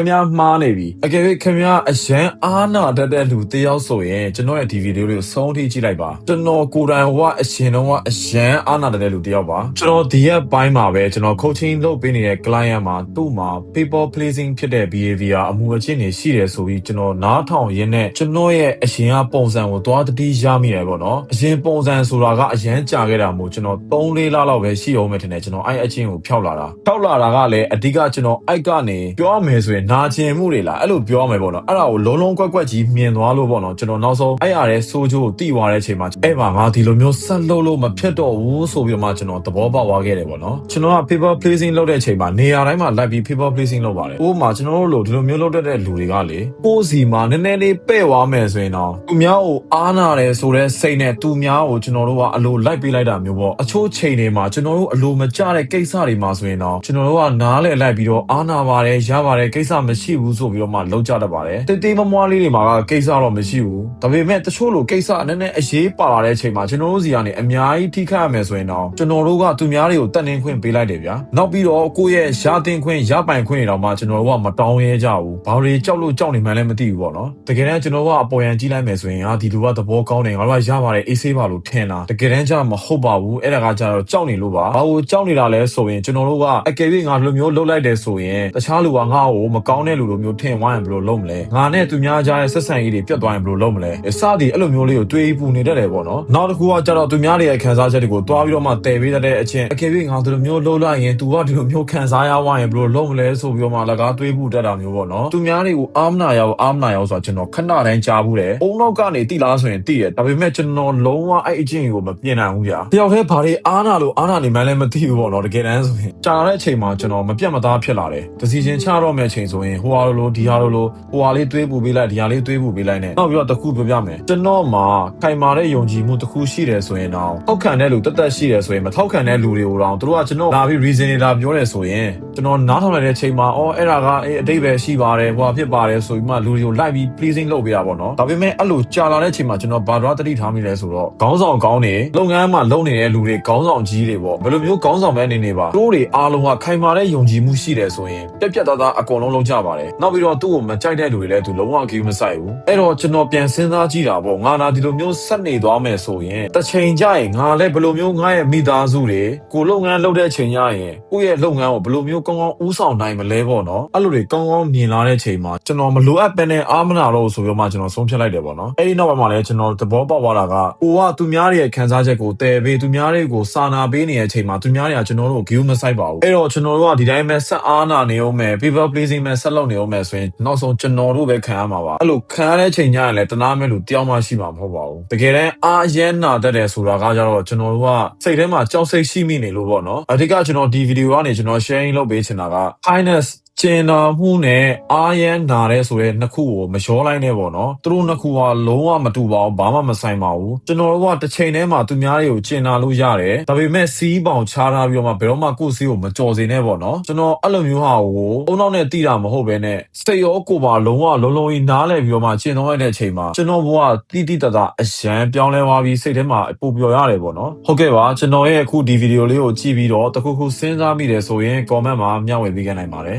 ခင်ဗျားမှားနေပြီအကယ်၍ခင်ဗျားအရန်အားနာတတ်တဲ့လူတယောက်ဆိုရင်ကျွန်တော်ရဲ့ဒီဗီဒီယိုလေးကိုဆုံးထိကြည့်လိုက်ပါကျွန်တော်ကိုယ်တိုင်ဟိုကအရှင်တော့ကအရန်အားနာတတ်တဲ့လူတယောက်ပါကျွန်တော်ဒီရက်ပိုင်းမှာပဲကျွန်တော် coaching လုပ်ပေးနေတဲ့ client မှာသူ့မှာ people pleasing ဖြစ်တဲ့ behavior အမှုအကျင့်တွေရှိတယ်ဆိုပြီးကျွန်တော်နားထောင်ရင်းနဲ့ကျွန်တော်ရဲ့အရှင်ကပုံစံကိုသွားတတိရမိတယ်ပေါ့နော်အရင်ပုံစံဆိုတာကအရန်ကြာခဲ့တာမို့ကျွန်တော်3-4လလောက်ပဲရှိအောင်မယ်ထင်တယ်ကျွန်တော်အဲ့အချင်းကိုဖျောက်လာတာဖျောက်လာတာကလည်းအဓိကကျွန်တော်အိုက်ကနေပြောရမယ်ဆိုရင်နာကျင်မှုတွေလားအဲ့လိုပြောရမယ်ပေါ့နော်အဲ့ဒါကိုလုံးလုံးကွက်ကွက်ကြီးမြင်သွားလို့ပေါ့နော်ကျွန်တော်နောက်ဆုံးအဲ့ရတဲ့ဆိုးချိုးကိုတိသွားတဲ့အချိန်မှာအဲ့မှာငါဒီလိုမျိုးဆက်လုပ်လို့မဖြစ်တော့ဘူးဆိုပြီးတော့မှကျွန်တော်သဘောပေါက်သွားခဲ့တယ်ပေါ့နော်ကျွန်တော်က paper pleasing လုပ်တဲ့အချိန်မှာနေရာတိုင်းမှာလိုက်ပြီး paper pleasing လုပ်ပါတယ်ဥပမာကျွန်တော်တို့လိုဒီလိုမျိုးလုပ်တတ်တဲ့လူတွေကလေကိုယ်စီမှာနည်းနည်းလေးပဲ့သွားမယ်ဆိုရင်တော့သူများကိုအားနာတယ်ဆိုတဲ့စိတ်နဲ့သူများကိုကျွန်တော်တို့ကအလိုလိုက်ပေးလိုက်တာမျိုးပေါ့အချို့ချိန်တွေမှာကျွန်တော်တို့အလိုမကျတဲ့ကိစ္စတွေမှာဆိုရင်တော့ကျွန်တော်တို့ကနားလည်လိုက်ပြီးတော့အားနာပါတယ်ရပါတယ်ကိစ္စမရှိဘူးဆိုပြီးတော့မှလုံးကြတတ်ပါတယ်တေးသေးမမွားလေးတွေမှာကကိစ္စတော့မရှိဘူးဒါပေမဲ့တချို့လိုကိစ္စနည်းနည်းအရေးပါလာတဲ့အချိန်မှာကျွန်တော်တို့စီကနေအများကြီးထိခိုက်ရမယ်ဆိုရင်တော့ကျွန်တော်တို့ကသူများတွေကိုတတ်နှင်းခွင့်ပေးလိုက်တယ်ဗျာနောက်ပြီးတော့ကိုယ့်ရဲ့ရှားတင်ခွင့်ရပိုင်ခွင့်တွေတော့မှကျွန်တော်တို့ကမတောင်းရဲကြဘူးဘာတွေကြောက်လို့ကြောက်နေမှန်းလည်းမသိဘူးပေါ့နော်တကယ်တမ်းကျွန်တော်ကအပေါ်ယံကြည့်လိုက်မယ်ဆိုရင်ဟာဒီလူကသဘောကောင်းတယ်ငါတို့ကရပါတယ်အေးဆေးပါလို့ထင်တာတကယ်တမ်းကျမဟုတ်ပါဘူးအဲ့ဒါကကျတော့ကြောက်နေလို့ပါဘာလို့ကြောက်နေတာလဲဆိုရင်ကျွန်တော်တို့ကအကယ်၍ငါဒီလိုမျိုးလှုပ်လိုက်တယ်ဆိုရင်တခြားလူကငါ့ကိုမကောင်းတဲ့လူလိုမျိုးထင်ဝိုင်းရင်ဘယ်လိုလုပ်မလဲငါနဲ့သူများကြားရဲ့ဆက်ဆံရေးတွေပြတ်သွားရင်ဘယ်လိုလုပ်မလဲအစသည်အဲ့လိုမျိုးလေးကိုတွေးပူနေတတ်တယ်ပေါ့နော်နောက်တစ်ခုကကျတော့သူများတွေရဲ့ခံစားချက်တွေကိုတွားပြီးတော့မှတည်ပေးတတ်တဲ့အချင်းအကယ်၍ငါဒီလိုမျိုးလှုပ်လိုက်ရင် तू ကဒီလိုမျိုးခံစားရဝိုင်းရင်ဘယ်လိုလုပ်မလဲဆိုပြီးတော့မှလကားတွေးပူတတ်တာမျိုးပေါ့နော်သူများတွေကိုအာမနာရောက်အာမနာရောက်ဆိုတာကျွန်တော်ခဏတိုင်းကြားဘူးတယ်အုံနောက်ကနေတိလားဆိုရင်တိတယ်ဒါပေမဲ့ကျွန်တော်လုံးဝအဲ့အချင်းကိုမပြင်နိုင်ဘူးကြာတယောက်တည်းဘာတွေအားနာလို့အားနာနေမှန်းလည်းမသိဘူးပေါ့နော်တကယ်တမ်းဆိုရင်ကြာလာတဲ့အချိန်မှာကျွန်တော်မပြတ်မသားဖြစ်လာတယ်ဒစီချင်းချတော့မယ့်အချိန်ဆိုရင်ဟိုဟာလိုလိုဒီဟာလိုလိုဟိုဟာလေးတွေးပူပေးလိုက်ဒီဟာလေးတွေးပူပေးလိုက်နဲ့နောက်ပြီးတော့တစ်ခုပြောပြမယ်ကျွန်တော်မှာခိုင်မာတဲ့ယုံကြည်မှုတစ်ခုရှိတယ်ဆိုရင်တော့ထောက်ခံတဲ့လူတက်တက်ရှိတယ်ဆိုရင်မထောက်ခံတဲ့လူတွေကိုတော့သူတို့ကကျွန်တော်လာပြီး reason တွေလာပြောတယ်ဆိုရင်ကျွန်တော်နားထောင်လိုက်တဲ့အချိန်မှာအော်အဲ့ဒါကအေးအတိတ်ပဲရှိပါတယ်ဟိုဟာဖြစ်ပါတယ်ဆိုပြီးမှလူတွေကိုလိုက်ပြီး pleasing လုပ်ပေးတာပေါ့နော်ဒါပေမဲ့အဲ့လိုကြာလာတဲ့အချိန်မှာကျွန်တော်ဘာတော့တတိထားမိလဲဆိုတော့ခေါင်းဆောင်ကောင်းနေလုပ်ငန်းမှာလုပ်နေတဲ့လူတွေခေါင်းဆောင်ကြီးတွေပေါ့ဘယ်လိုမျိုးခေါင်းဆောင်ပဲနေနေပါတို့တွေအားလုံးကခိုင်မာတဲ့ယုံကြည်မှုရှိတယ်ဆိုရင်ပြက်ပြက်သားသားအကုန်လုံးလုံးကြပါတယ်နောက်ပြီးတော့သူ့ကိုမကြိုက်တဲ့လူတွေလည်းသူလုံးဝအကူမဆိုင်ဘူးအဲ့တော့ကျွန်တော်ပြန်စဉ်းစားကြည့်တာပေါ့ငါနာဒီလိုမျိုးဆက်နေသွားမယ်ဆိုရင်တစ်ချိန်ကျရင်ငါလည်းဘယ်လိုမျိုးငါရဲ့မိသားစုတွေကိုလုပ်ငန်းလုပ်တဲ့အချိန်ကျရင်ကိုယ့်ရဲ့လုပ်ငန်းကိုဘယ်လိုမျိုးကောင်းကောင်းဦးဆောင်နိုင်မလဲပေါ့နော်အဲ့လိုတွေကောင်းကောင်းမြင်လာတဲ့အချိန်မှာကျွန်တော်မလိုအပ်ပဲနဲ့အာမနာတော့ဆိုပြီးမှကျွန်တော်ဆုံးဖြတ်လိုက်တယ်ပေါ့နော်အဲ့ဒီနောက်ပိုင်းမှာလည်းကျွန်တော်သဘောပေါက်သွားတာကကိုကသူများတွေရဲ့ခံစားချက်ကိုတည်ပေးသူများတွေကိုစာနာပေးနေတဲ့အချိန်မှာသူများတွေကကျွန်တော်တို့ကို view မဆိုင်ပါဘူးအဲ့တော့ကျွန်တော်တို့ကဒီတိုင်းပဲဆက်အားနာနေအောင်မယ် people pleasing ပဲဆက်လုပ်နေအောင်မယ်ဆိုရင်နောက်ဆုံးကျွန်တော်တို့ပဲခံရမှာပါအဲ့လိုခံရတဲ့အချိန်ကျရင်လည်းတနာမဲ့လူတယောက်မှရှိမှာမဟုတ်ပါဘူးတကယ်တမ်းအားရဲနာတတ်တယ်ဆိုတာကကြတော့ကျွန်တော်တို့ကစိတ်ထဲမှာကြောက်စိတ်ရှိမိနေလို့ပေါ့နော်အဓိကကျွန်တော်ဒီဗီဒီယိုကနေကျွန်တော် sharing လုပ်ပေးချင်တာက kindness ကျင်နာမှုနဲ့အာရန်နာတဲ့ဆိုရဲနှစ်ခုကိုမလျှောလိုက်နဲ့ပေါ့နော်သူတို့နှစ်ခုကလုံးဝမတူပါဘူးဘာမှမဆိုင်ပါဘူးကျွန်တော်တို့ကတစ်ချိန်တည်းမှာသူများတွေကိုကျင်နာလို့ရတယ်ဒါပေမဲ့စီးပေါင်ချားထားပြီးတော့မှဘယ်တော့မှကိုယ့်စီးကိုမကြော်စေနဲ့ပေါ့နော်ကျွန်တော်အဲ့လိုမျိုးဟာကိုအုံနောက်နဲ့တိတာမဟုတ်ဘဲနဲ့စိတ်ရောကိုယ်ပါလုံးဝလုံးလုံးကြီးနားလဲပြီးတော့မှကျင်တော့ရတဲ့အချိန်မှာကျွန်တော်ဘဝတိတိတတ်တာအရန်ပြောင်းလဲသွားပြီးစိတ်ထဲမှာပူပျော်ရတယ်ပေါ့နော်ဟုတ်ကဲ့ပါကျွန်တော်ရဲ့အခုဒီဗီဒီယိုလေးကိုကြည့်ပြီးတော့တခုခုစဉ်းစားမိတယ်ဆိုရင် comment မှာမျှဝေပေးခဲ့နိုင်ပါတယ်